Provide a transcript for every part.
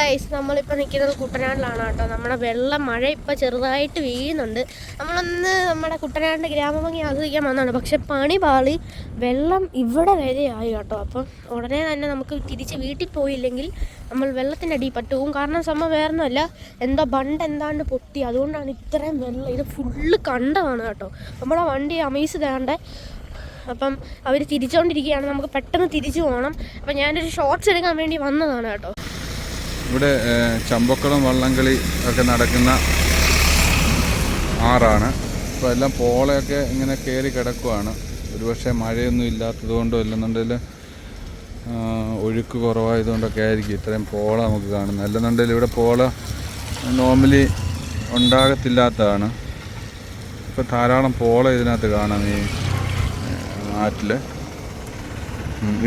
Guys നമ്മളിപ്പോൾ നിൽക്കുന്നത് കുട്ടനാട്ടിലാണ് കേട്ടോ നമ്മുടെ വെള്ളം മഴ ഇപ്പോൾ ചെറുതായിട്ട് വീഴുന്നുണ്ട് നമ്മളൊന്ന് നമ്മുടെ കുട്ടനാടിന്റെ ഗ്രാമഭംഗി ആസ്വദിക്കാൻ വന്നതാണ്. പക്ഷെ പണി പാളി വെള്ളം ഇവിടെ വരെയായി കേട്ടോ അപ്പം ഉടനെ തന്നെ നമുക്ക് തിരിച്ച് വീട്ടിൽ പോയില്ലെങ്കിൽ നമ്മൾ വെള്ളത്തിന്റെ അടി പറ്റും. കാരണം സംഭവം വേറൊന്നുമല്ല. എന്തോ ബണ്ട് എന്താണ്ട് പൊട്ടി. അതുകൊണ്ടാണ് ഇത്രയും വെള്ളം. ഇത് ഫുള്ള് കണ്ടതാണ് കേട്ടോ. നമ്മുടെ വണ്ടി അമേസ് തേണ്ട അപ്പം അവർ തിരിച്ചുകൊണ്ടിരിക്കുകയാണ് നമുക്ക് പെട്ടെന്ന് തിരിച്ചു പോകണം അപ്പം ഞാനൊരു ഷോർട്സ് എടുക്കാൻ വേണ്ടി വന്നതാണ് കേട്ടോ. ഇവിടെ ചമ്പക്കുളം വള്ളംകളി ഒക്കെ നടക്കുന്ന ആറാണ്. അപ്പോൾ എല്ലാം പോളയൊക്കെ ഇങ്ങനെ കയറി കിടക്കുവാണ്. ഒരുപക്ഷെ മഴയൊന്നും ഇല്ലാത്തത് കൊണ്ടോ അല്ലെന്നുണ്ടെങ്കിൽ ഒഴുക്ക് കുറവായതുകൊണ്ടൊക്കെ ആയിരിക്കും ഇത്രയും പോള നമുക്ക് കാണുന്നത്. അല്ലെന്നുണ്ടെങ്കിൽ ഇവിടെ പോള നോർമലി ഉണ്ടാകത്തില്ലാത്തതാണ്. ഇപ്പോൾ ധാരാളം പോള ഇതിനകത്ത് കാണാം ഈ ആറ്റിൽ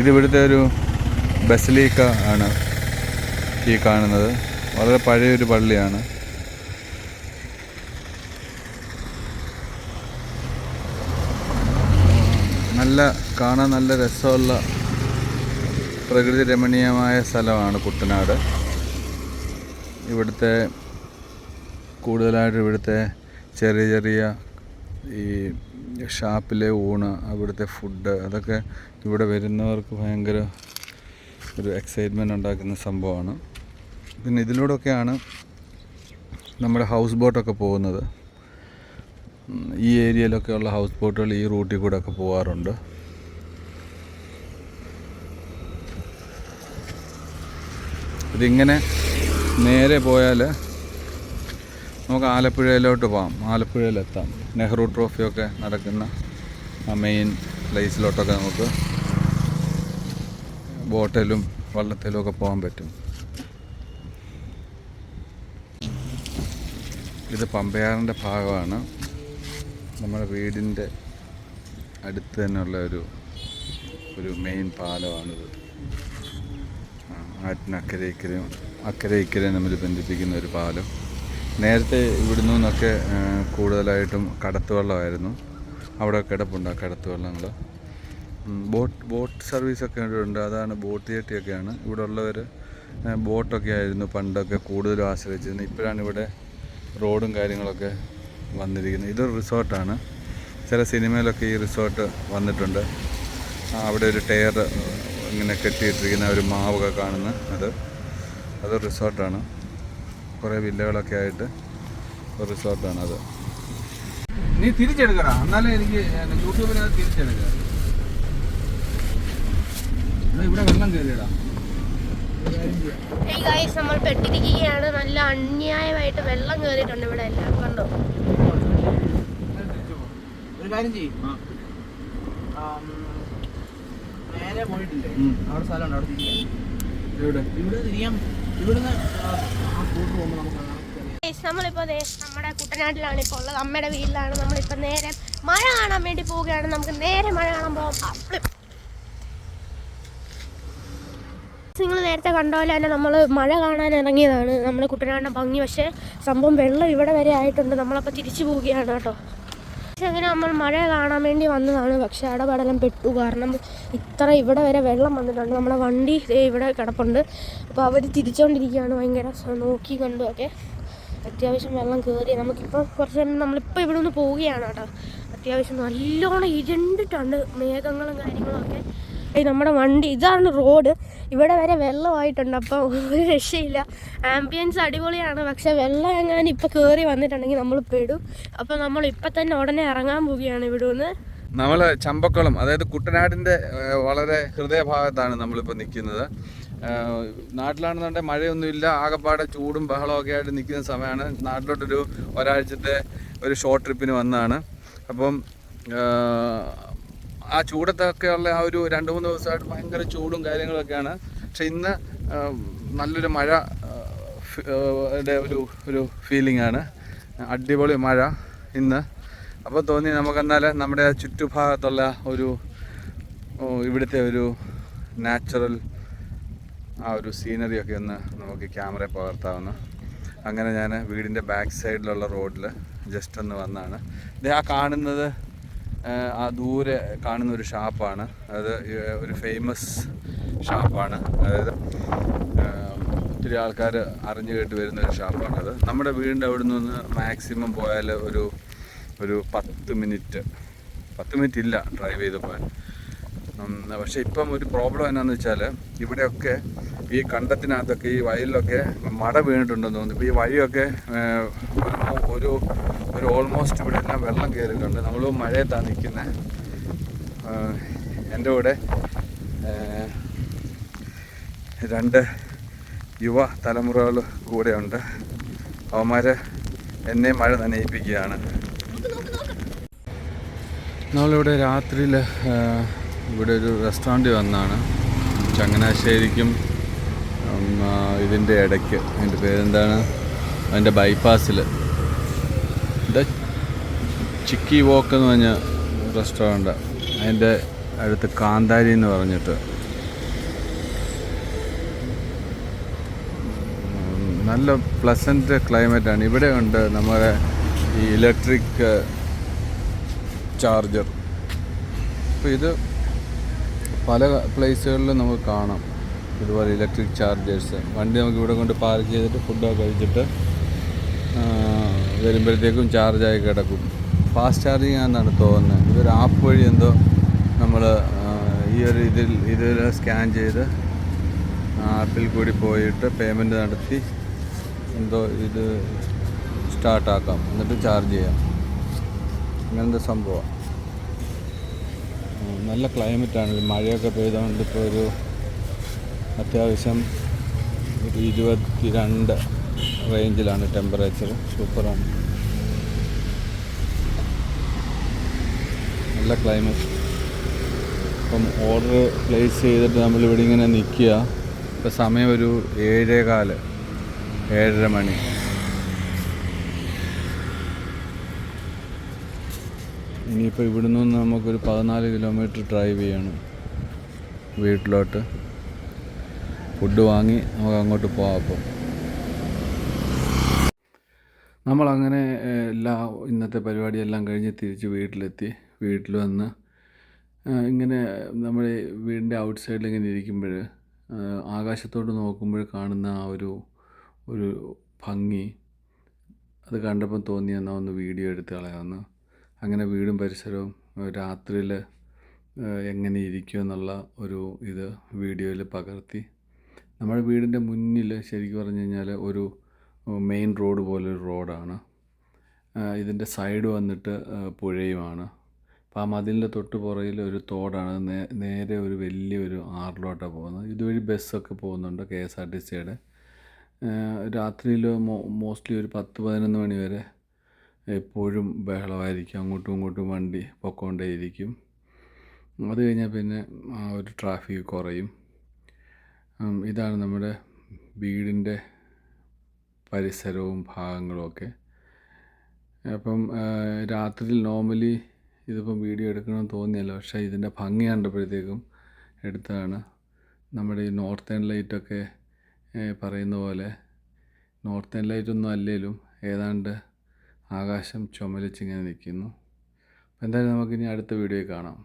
ഇത് ഇവിടുത്തെ ഒരു ബസലീക്ക ആണ്. ഈ കാണുന്നത്. വളരെ പഴയൊരു പള്ളിയാണ്. നല്ല കാണാൻ നല്ല രസമുള്ള പ്രകൃതി രമണീയമായ സ്ഥലമാണ് കുട്ടനാട് ഇവിടുത്തെ കൂടുതലായിട്ട് ഇവിടുത്തെ ചെറിയ ചെറിയ ഈ ഷാപ്പിലെ ഊണ് അവിടുത്തെ ഫുഡ് അതൊക്കെ ഇവിടെ വരുന്നവർക്ക് ഭയങ്കര ഒരു എക്സൈറ്റ്മെന്റ് ഉണ്ടാക്കുന്ന സംഭവമാണ്. പിന്നെ ഇതിലൂടെയൊക്കെയാണ് നമ്മുടെ ഹൗസ് ബോട്ടൊക്കെ പോകുന്നത്. ഈ ഏരിയയിലൊക്കെ ഉള്ള ഹൗസ് ബോട്ടുകൾ ഈ റൂട്ടിൽ കൂടെ ഒക്കെ പോകാറുണ്ട് ഇതിങ്ങനെ നേരെ പോയാൽ നമുക്ക് ആലപ്പുഴയിലോട്ട് പോകാം ആലപ്പുഴയിലെത്താം. നെഹ്റു ട്രോഫിയൊക്കെ നടക്കുന്ന ആ മെയിൻ പ്ലേസിലോട്ടൊക്കെ നമുക്ക് ബോട്ടിലും വള്ളത്തിലും ഒക്കെ പോകാൻ പറ്റും. ഇത് പമ്പയാറിന്റെ ഭാഗമാണ്. നമ്മുടെ വീടിന്റെ അടുത്ത് തന്നെയുള്ള ഒരു ഒരു മെയിൻ പാലമാണിത്. ആറ്റിനക്കരെ ഇക്കരയും അക്കരെ ഇക്കരയും നമ്മൾ ബന്ധിപ്പിക്കുന്ന ഒരു പാലം. നേരത്തെ ഇവിടുന്ന് നിന്നൊക്കെ കൂടുതലായിട്ടും കടത്തുവെള്ളമായിരുന്നു. അവിടെ കിടപ്പുണ്ട് ആ കടത്തുവെള്ളങ്ങൾ. ബോട്ട് ബോട്ട് സർവീസൊക്കെ ഉണ്ട്. അതാണ് ബോട്ട് ജെട്ടിയൊക്കെയാണ് ഇവിടെ ഉള്ളവർ ബോട്ടൊക്കെ ആയിരുന്നു പണ്ടൊക്കെ കൂടുതലും ആശ്രയിച്ചിരുന്നത്. ഇപ്പോഴാണ് ഇവിടെ റോഡും കാര്യങ്ങളൊക്കെ വന്നിരിക്കുന്നത്. ഇതൊരു റിസോർട്ടാണ്. ചില സിനിമയിലൊക്കെ ഈ റിസോർട്ട് വന്നിട്ടുണ്ട്. അവിടെ ഒരു ടയർ ഇങ്ങനെ കെട്ടിയിട്ടിരിക്കുന്ന ഒരു മാവൊക്കെ കാണുന്ന അത്. അത് റിസോർട്ടാണ്. കുറേ വില്ലകളൊക്കെ ആയിട്ട് ഒരു റിസോർട്ടാണ് അത്. നീ തിരിച്ചെടുക്കടാ. എന്നാലേ എനിക്ക് യൂട്യൂബിനകത്ത് തിരിച്ചെടുക്കാം. ഇവിടെ വെള്ളം കയറിയടാ. ഗൈസ് നമ്മൾ പെട്ടിരിക്കുകയാണ്. നല്ല അന്യായമായിട്ട് വെള്ളം കയറിയിട്ടുണ്ട് ഇവിടെ എല്ലാം കണ്ടോ? ഒരു കാര്യം ചെയ്യും. നേരെ പോയിട്ടില്ലേ. അവിടെ സ്ഥലമുണ്ട് അവിടെ തിരിയാം. ഇവിടെ തിരിയാം. ഇവിടുന്ന് ദേ നമ്മുടെ കുട്ടനാട്ടിലാണ് ഇപ്പോൾ ഉള്ളത്. അമ്മയുടെ വീട്ടിലാണ്. നമ്മളിപ്പോ നേരെ മഴ കാണാൻ വേണ്ടി പോവുകയാണ്. നമുക്ക് നേരെ മഴ കാണാൻ പോകാം നേരത്തെ കണ്ട പോലെ തന്നെ നമ്മൾ മഴ കാണാൻ ഇറങ്ങിയതാണ് നമ്മൾ കുട്ടനാടിന്റെ ഭംഗി. പക്ഷേ സംഭവം വെള്ളം ഇവിടെ വരെ ആയിട്ടുണ്ട്. നമ്മളപ്പോൾ തിരിച്ചു പോവുകയാണ് കേട്ടോ. പക്ഷെ അങ്ങനെ നമ്മൾ മഴ കാണാൻ വേണ്ടി വന്നതാണ്. പക്ഷേ അടപടലം പെട്ടു. കാരണം ഇത്ര ഇവിടെ വരെ വെള്ളം വന്നിട്ടുണ്ട്. നമ്മുടെ വണ്ടി ഇവിടെ കിടപ്പുണ്ട്. അപ്പോൾ അവർ തിരിച്ചുകൊണ്ടിരിക്കുകയാണ് ഭയങ്കര നോക്കി കണ്ടു ഒക്കെ. അത്യാവശ്യം വെള്ളം കയറി നമുക്കിപ്പോൾ കുറച്ച് നേരം നമ്മളിപ്പോൾ ഇവിടെ നിന്ന് പോവുകയാണ് കേട്ടോ. അത്യാവശ്യം നല്ലോണം ഇരുണ്ടിട്ടുണ്ട്. മേഘങ്ങളും കാര്യങ്ങളും ഒക്കെ. നമ്മുടെ വണ്ടി ഇതാണ് റോഡ്. ഇവിടെ വരെ വെള്ളമായിട്ടുണ്ട് അപ്പോൾ ഒരു രക്ഷയില്ല. ആംബിയൻസ് അടിപൊളിയാണ് പക്ഷെ വെള്ളം എങ്ങാനും ഇപ്പോൾ കയറി വന്നിട്ടുണ്ടെങ്കിൽ നമ്മൾ പെടും. അപ്പോൾ നമ്മൾ ഇപ്പം തന്നെ ഉടനെ ഇറങ്ങാൻ പോവുകയാണ് ഇവിടെ നിന്ന് നമ്മൾ ചമ്പക്കുളം അതായത് കുട്ടനാടിന്റെ വളരെ ഹൃദയഭാഗത്താണ് നമ്മളിപ്പോൾ നിൽക്കുന്നത്. നാട്ടിലാണെന്നുണ്ടെങ്കിൽ മഴയൊന്നുമില്ല ആകെപ്പാടെ ചൂടും ബഹളമൊക്കെ ആയിട്ട് നിൽക്കുന്ന സമയമാണ്. നാട്ടിലോട്ടൊരു ഒരാഴ്ചത്തെ ഒരു ഷോർട്ട് ട്രിപ്പിന് വന്നതാണ്. അപ്പം ആ ചൂടത്തൊക്കെയുള്ള ആ ഒരു രണ്ട് മൂന്ന് ദിവസമായിട്ട് ഭയങ്കര ചൂടും കാര്യങ്ങളൊക്കെയാണ്. പക്ഷെ ഇന്ന് നല്ലൊരു മഴ ഒരു ഒരു ഫീലിംഗ് ആണ് അടിപൊളി മഴ ഇന്ന്. അപ്പോൾ തോന്നി നമുക്കെന്നാൽ നമ്മുടെ ചുറ്റുഭാഗത്തുള്ള ഒരു ഇവിടുത്തെ ഒരു നാച്ചുറൽ ആ ഒരു സീനറി ഒക്കെ ഒന്ന് നമുക്ക് ക്യാമറ പകർത്താവുന്ന. അങ്ങനെ ഞാൻ വീടിന്റെ ബാക്ക് സൈഡിലുള്ള റോഡിൽ ജസ്റ്റ് ഒന്ന് വന്നാണ്. ആ കാണുന്നത് ആ, ദൂരെ കാണുന്ന ഒരു ഷാപ്പാണ്. അത് ഒരു ഫേമസ് ഷാപ്പാണ്. അതായത് ഒത്തിരി ആൾക്കാർ അറിഞ്ഞു കേട്ട് വരുന്ന ഒരു ഷാപ്പാണത് നമ്മുടെ വീടിന്റെ അവിടെ നിന്ന് മാക്സിമം പോയാൽ ഒരു ഒരു പത്ത് മിനിറ്റ്. പത്ത് മിനിറ്റ് ഇല്ല ഡ്രൈവ് ചെയ്ത് പോയാൽ പക്ഷേ ഇപ്പം ഒരു പ്രോബ്ലം എന്നാന്ന് വെച്ചാൽ ഇവിടെയൊക്കെ ഈ കണ്ടത്തിനകത്തൊക്കെ ഈ വയലിലൊക്കെ മട വീണിട്ടുണ്ടെന്ന് തോന്നുന്നു. ഇപ്പോൾ ഈ വഴിയൊക്കെ ഒരു ഒരു ഓൾമോസ്റ്റ് ഇവിടെ എല്ലാം വെള്ളം കയറിയിട്ടുണ്ട്. നമ്മൾ മഴയത്താണ് നിൽക്കുന്നത് എന്റെ കൂടെ രണ്ട് യുവ തലമുറകൾ കൂടെയുണ്ട്. അവന്മാർ എന്നെ മഴ നനയിപ്പിക്കുകയാണ്. നമ്മളിവിടെ രാത്രിയിൽ ഇവിടെ ഒരു റെസ്റ്റോറന്റ് വന്നാണ്. ചങ്ങനാശ്ശേരിക്കും ഇതിന്റെ ഇടയ്ക്ക്. അതിന്റെ പേരെന്താണ്? അതിന്റെ ബൈപ്പാസിൽ ചിക്കി വോക്ക് എന്ന് പറഞ്ഞ റെസ്റ്റോറന്റ് അതിന്റെ അടുത്ത് കാന്താരി എന്ന് പറഞ്ഞിട്ട്. നല്ല പ്ലസന്റ് ക്ലൈമറ്റാണ് ഇവിടെ ഉണ്ട് നമ്മുടെ ഈ ഇലക്ട്രിക് ചാർജർ അപ്പോൾ ഇത് പല പ്ലേസുകളിലും നമുക്ക് കാണാം. ഇതുപോലെ ഇലക്ട്രിക് ചാർജേഴ്സ് വണ്ടി നമുക്ക് ഇവിടെ കൊണ്ട് പാർക്ക് ചെയ്തിട്ട് ഫുഡൊക്കെ കഴിച്ചിട്ട് വരുമ്പോഴത്തേക്കും ചാർജായി കിടക്കും. ഫാസ്റ്റ് ചാർജിങ് ആണെന്നാണ് തോന്നുന്നത്. ഇതൊരു ആപ്പ് വഴി എന്തോ നമ്മൾ ഈ ഒരു ഇതിൽ ഇതിൽ സ്കാൻ ചെയ്ത് ആപ്പിൽ കൂടി പോയിട്ട് പേയ്മെന്റ് നടത്തി എന്തോ ഇത് സ്റ്റാർട്ടാക്കാം എന്നിട്ട് ചാർജ് ചെയ്യാം. അങ്ങനത്തെ സംഭവം. നല്ല ക്ലൈമറ്റാണ് മഴയൊക്കെ പെയ്തുകൊണ്ട് ഇപ്പോൾ ഒരു അത്യാവശ്യം ഒരു ഇരുപത്തി രണ്ട് റേഞ്ചിലാണ് ടെമ്പറേച്ചർ സൂപ്പറാണ് നല്ല ക്ലൈമറ്റ് അപ്പം ഓർഡർ പ്ലേസ് ചെയ്തിട്ട് നമ്മൾ നമ്മളിവിടെ ഇങ്ങനെ നിൽക്കുക. ഇപ്പം സമയം ഒരു ഏഴേ കാൽ ഏഴര മണി. ഇനിയിപ്പോൾ ഇവിടെ നിന്ന് നമുക്കൊരു പതിനാല് കിലോമീറ്റർ ഡ്രൈവ് ചെയ്യണം വീട്ടിലോട്ട്. ഫുഡ് വാങ്ങി നമുക്ക് അങ്ങോട്ട് പോകാം അപ്പം. നമ്മളങ്ങനെ എല്ലാ ഇന്നത്തെ പരിപാടിയെല്ലാം കഴിഞ്ഞ് തിരിച്ച് വീട്ടിലെത്തി. വീട്ടിൽ വന്ന് ഇങ്ങനെ നമ്മുടെ വീടിന്റെ ഔട്ട് സൈഡിൽ ഇങ്ങനെ ഇരിക്കുമ്പോൾ ആകാശത്തോട്ട് നോക്കുമ്പോൾ കാണുന്ന ആ ഒരു ഒരു ഭംഗി അത് കണ്ടപ്പോൾ തോന്നി എന്നാൽ ഒന്ന് വീഡിയോ എടുത്ത് കളയാമെന്ന് അങ്ങനെ വീടും പരിസരവും രാത്രിയിൽ എങ്ങനെ ഇരിക്കും എന്നുള്ള ഒരു ഇത് വീഡിയോയിൽ പകർത്തി. നമ്മുടെ വീടിന്റെ മുന്നിൽ ശരിക്കും പറഞ്ഞു കഴിഞ്ഞാൽ ഒരു മെയിൻ റോഡ് പോലെ ഒരു റോഡാണ് ഇതിന്റെ സൈഡ് വന്നിട്ട് പുഴയുമാണ്. അപ്പോൾ ആ മതിലിന്റെ തൊട്ട് പുറകിൽ ഒരു തോടാണ്. നേരെ ഒരു വലിയൊരു ആറിലോട്ടാണ് പോകുന്നത്. ഇതുവഴി ബസ്സൊക്കെ പോകുന്നുണ്ട് കെ എസ് ആർ ടി സിയുടെ. രാത്രിയിൽ മോസ്റ്റ്ലി ഒരു പത്ത് പതിനൊന്ന് മണി വരെ എപ്പോഴും ബഹളമായിരിക്കും. അങ്ങോട്ടും ഇങ്ങോട്ടും വണ്ടി പൊക്കോണ്ടേയിരിക്കും. അത് കഴിഞ്ഞാൽ പിന്നെ ആ ഒരു ട്രാഫിക് കുറയും. ഇതാണ് നമ്മുടെ വീടിന്റെ പരിസരവും ഭാഗങ്ങളും ഒക്കെ. അപ്പം രാത്രിയിൽ നോർമലി ഇതിപ്പം വീഡിയോ എടുക്കണമെന്ന് തോന്നിയല്ല. പക്ഷേ ഇതിന്റെ ഭംഗി കണ്ടപ്പോഴത്തേക്കും എടുത്തതാണ്. നമ്മുടെ ഈ നോർത്തേൺ ലൈറ്റൊക്കെ പറയുന്ന പോലെ നോർത്തേൺ ലൈറ്റൊന്നും അല്ലേലും ഏതാണ്ട് ആകാശം ചുമലിച്ചിങ്ങനെ നിൽക്കുന്നു. എന്തായാലും നമുക്കിനി അടുത്ത വീഡിയോ കാണാം.